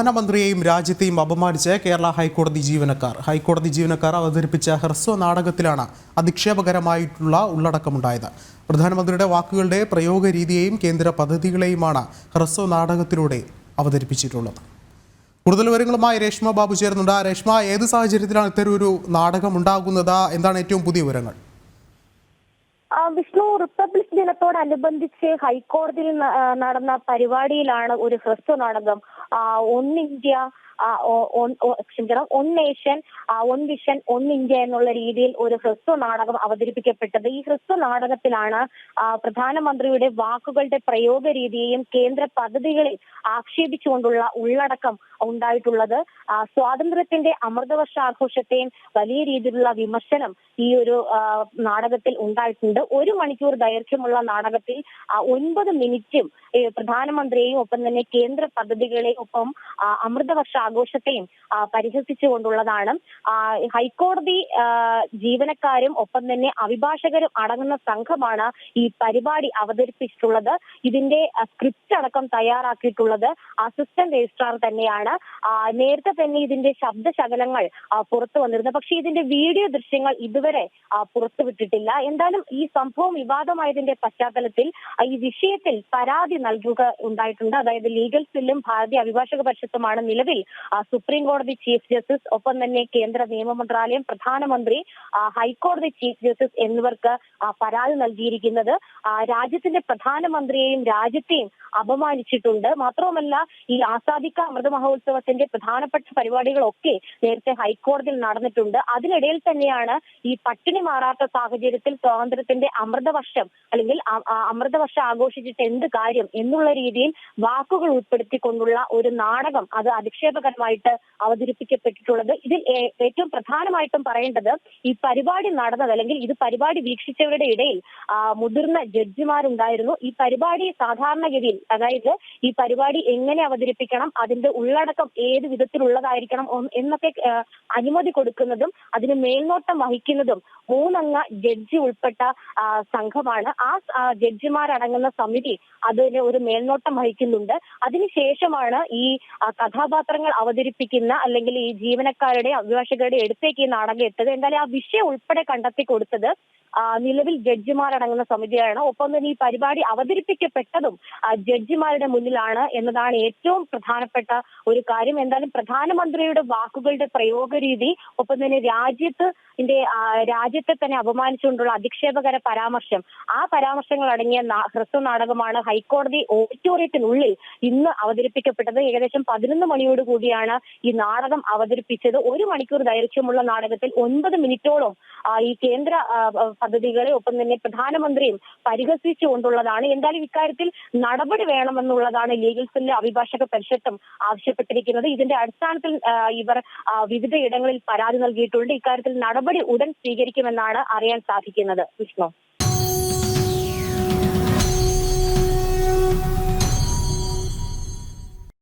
പ്രധാനമന്ത്രിയെയും രാജ്യത്തെയും അപമാനിച്ച് കേരള ഹൈക്കോടതി ജീവനക്കാർ. ഹൈക്കോടതി ജീവനക്കാർ അവതരിപ്പിച്ച ഹ്രസ്വ നാടകത്തിലാണ് അധിക്ഷേപകരമായിട്ടുള്ള ഉള്ളടക്കമുണ്ടായത്. പ്രധാനമന്ത്രിയുടെ വാക്കുകളുടെ പ്രയോഗ രീതിയെയും കേന്ദ്ര പദ്ധതികളെയുമാണ് ഹ്രസ്വ നാടകത്തിലൂടെ അവതരിപ്പിച്ചിട്ടുള്ളത്. കൂടുതൽ വിവരങ്ങളുമായി രേഷ്മ ബാബു ചേർന്നുണ്ട് രേഷ്മ ഏത് സാഹചര്യത്തിലാണ് ഇത്തരം ഒരു നാടകം ഉണ്ടാകുന്നത് എന്താണ് ഏറ്റവും പുതിയ വിവരങ്ങൾ? വിഷ്ണു റിപ്പബ്ലിക് ദിനത്തോടനുബന്ധിച്ച് ഹൈക്കോടതിയിൽ നടന്ന പരിപാടിയിലാണ് ഒരു ഹ്രസ്വ നാടകം ഒന്ന് ഇന്ത്യ ക്ഷമിക്കണം one nation one vision one India എന്നുള്ള രീതിയിൽ ഒരു ഹ്രസ്വ നാടകം അവതരിപ്പിക്കപ്പെട്ടത്. ഈ ഹ്രസ്വ നാടകത്തിലാണ് പ്രധാനമന്ത്രിയുടെ വാക്കുകളുടെ പ്രയോഗ രീതിയെയും കേന്ദ്ര പദ്ധതികളിൽ ആക്ഷേപിച്ചുകൊണ്ടുള്ള ഉള്ളടക്കം ഉണ്ടായിട്ടുള്ളത്. സ്വാതന്ത്ര്യത്തിന്റെ അമൃതവർഷാഘോഷത്തെയും വലിയ രീതിയിലുള്ള വിമർശനം ഈ ഒരു നാടകത്തിൽ ഉണ്ടായിട്ടുണ്ട്. ഒരു മണിക്കൂർ ദൈർഘ്യമുള്ള നാടകത്തിൽ ആ, ഒൻപത് മിനിറ്റും പ്രധാനമന്ത്രിയെയും ഒപ്പം തന്നെ കേന്ദ്ര പദ്ധതികളെയും ഒപ്പം അമൃതവർഷ ആഘോഷത്തെയും പരിഹസിച്ചുകൊണ്ടുള്ളതാണ്. ഹൈക്കോടതി ജീവനക്കാരും ഒപ്പം തന്നെ അഭിഭാഷകരും അടങ്ങുന്ന സംഘമാണ് ഈ പരിപാടി അവതരിപ്പിച്ചിട്ടുള്ളത്. ഇതിന്റെ സ്ക്രിപ്റ്റ് അടക്കം തയ്യാറാക്കിയിട്ടുള്ളത് അസിസ്റ്റന്റ് രജിസ്ട്രാർ തന്നെയാണ്. നേരത്തെ തന്നെ ഇതിന്റെ ശബ്ദശകലങ്ങൾ പുറത്തു വന്നിരുന്നു. പക്ഷേ ഇതിന്റെ വീഡിയോ ദൃശ്യങ്ങൾ ഇതുവരെ പുറത്തുവിട്ടിട്ടില്ല. എന്തായാലും ഈ സംഭവം വിവാദമായതിന്റെ പശ്ചാത്തലത്തിൽ ഈ വിഷയത്തിൽ പരാതി നൽകുക ഉണ്ടായിട്ടുണ്ട്. അതായത് ലീഗൽ സെല്ലും ഭാരതീയ അഭിഭാഷക പരിഷത്തുമാണ് നിലവിൽ സുപ്രീം കോടതി ചീഫ് ജസ്റ്റിസ് ഒപ്പം തന്നെ കേന്ദ്ര നിയമ മന്ത്രാലയം പ്രധാനമന്ത്രി ഹൈക്കോടതി ചീഫ് ജസ്റ്റിസ് എന്നിവർക്ക് പരാതി നൽകിയിരിക്കുന്നത്. രാജ്യത്തിന്റെ പ്രധാനമന്ത്രിയെയും രാജ്യത്തെയും അപമാനിച്ചിട്ടുണ്ട്. മാത്രവുമല്ല ഈ ആസാദിക്ക അമൃത മഹോത്സവത്തിന്റെ പ്രധാനപ്പെട്ട പരിപാടികളൊക്കെ നേരത്തെ ഹൈക്കോടതിയിൽ നടന്നിട്ടുണ്ട്. അതിനിടയിൽ തന്നെയാണ് ഈ പട്ടിണി മാറാത്ത സാഹചര്യത്തിൽ സ്വാതന്ത്ര്യത്തിന്റെ അമൃതവർഷം അല്ലെങ്കിൽ അ- ആ അമൃതവർഷം ആഘോഷിച്ചിട്ട് എന്ത് കാര്യം എന്നുള്ള രീതിയിൽ വാക്കുകൾ ഉൾപ്പെടുത്തിക്കൊണ്ടുള്ള ഒരു നാടകം അത് അധിക്ഷേപകരമായിട്ട് അവതരിപ്പിക്കപ്പെട്ടിട്ടുള്ളത്. ഇതിൽ ഏറ്റവും പ്രധാനമായിട്ടും പറയേണ്ടത് ഈ പരിപാടി നടന്നത് അല്ലെങ്കിൽ ഇത് പരിപാടി വീക്ഷിച്ചവരുടെ ഇടയിൽ മുതിർന്ന ജഡ്ജിമാരുണ്ടായിരുന്നു. ഈ പരിപാടി സാധാരണഗതിയിൽ അതായത് ഈ പരിപാടി എങ്ങനെ അവതരിപ്പിക്കണം അതിന്റെ ഉള്ളടക്കം ഏത് വിധത്തിലുള്ളതായിരിക്കണം എന്നൊക്കെ അനുമതി കൊടുക്കുന്നതും അതിന് മേൽനോട്ടം വഹിക്കുന്നതും മൂന്നംഗ ജഡ്ജി ഉൾപ്പെട്ട സംഘമാണ്. ആ, ജഡ്ജിമാരടങ്ങുന്ന സമിതി അതിന് ഒരു മേൽനോട്ടം വഹിക്കുന്നുണ്ട്. അതിനുശേഷമാണ് ഈ കഥാപാത്രങ്ങൾ അവതരിപ്പിക്കുന്ന അല്ലെങ്കിൽ ഈ ജീവനക്കാരുടെ അഭിഭാഷകരുടെ അടുത്തേക്ക് ഈ നാടകം എത്തുക എന്തായാലും ആ വിഷയം ഉൾപ്പെടെ കണ്ടെത്തി കൊടുത്തത് നിലവിൽ ജഡ്ജിമാരടങ്ങുന്ന സമിതിയാണ്. ഒപ്പം തന്നെ ഈ പരിപാടി അവതരിപ്പിക്കപ്പെട്ടതും ജഡ്ജിമാരുടെ മുന്നിലാണ് എന്നതാണ് ഏറ്റവും പ്രധാനപ്പെട്ട ഒരു കാര്യം. എന്തായാലും പ്രധാനമന്ത്രിയുടെ വാക്കുകളുടെ പ്രയോഗ രീതി ഒപ്പം തന്നെ രാജ്യത്ത് രാജ്യത്തെ തന്നെ അപമാനിച്ചുകൊണ്ടുള്ള അധിക്ഷേപകര പരാമർശം ആ പരാമർശങ്ങൾ അടങ്ങിയ ഹ്രസ്വ നാടകമാണ് ഹൈക്കോടതി ഓഡിറ്റോറിയത്തിനുള്ളിൽ ഇന്ന് അവതരിപ്പിക്കപ്പെട്ടത്. ഏകദേശം പതിനൊന്ന് മണിയോട് കൂടിയാണ് ഈ നാടകം അവതരിപ്പിച്ചത്. ഒരു മണിക്കൂർ ദൈർഘ്യമുള്ള നാടകത്തിൽ ഒൻപത് മിനിറ്റോളം ഈ കേന്ദ്ര പദ്ധതികളെ ഒപ്പം തന്നെ പ്രധാനമന്ത്രിയും പരിഹസിച്ചുകൊണ്ടുള്ളതാണ്. എന്തായാലും ഇക്കാര്യത്തിൽ നടപടി വേണമെന്നുള്ളതാണ് ലീഗൽ സെല്ല് അഭിഭാഷക പരിഷത്തും ആവശ്യപ്പെട്ടിരിക്കുന്നത്. ഇതിന്റെ അടിസ്ഥാനത്തിൽ ഇവർ വിവിധ ഇടങ്ങളിൽ പരാതി നൽകിയിട്ടുണ്ട്. ഇക്കാര്യത്തിൽ നടപടി ഉടൻ സ്വീകരിക്കുമെന്നാണ് അറിയാൻ സാധിക്കുന്നത്. വിഷ്ണു.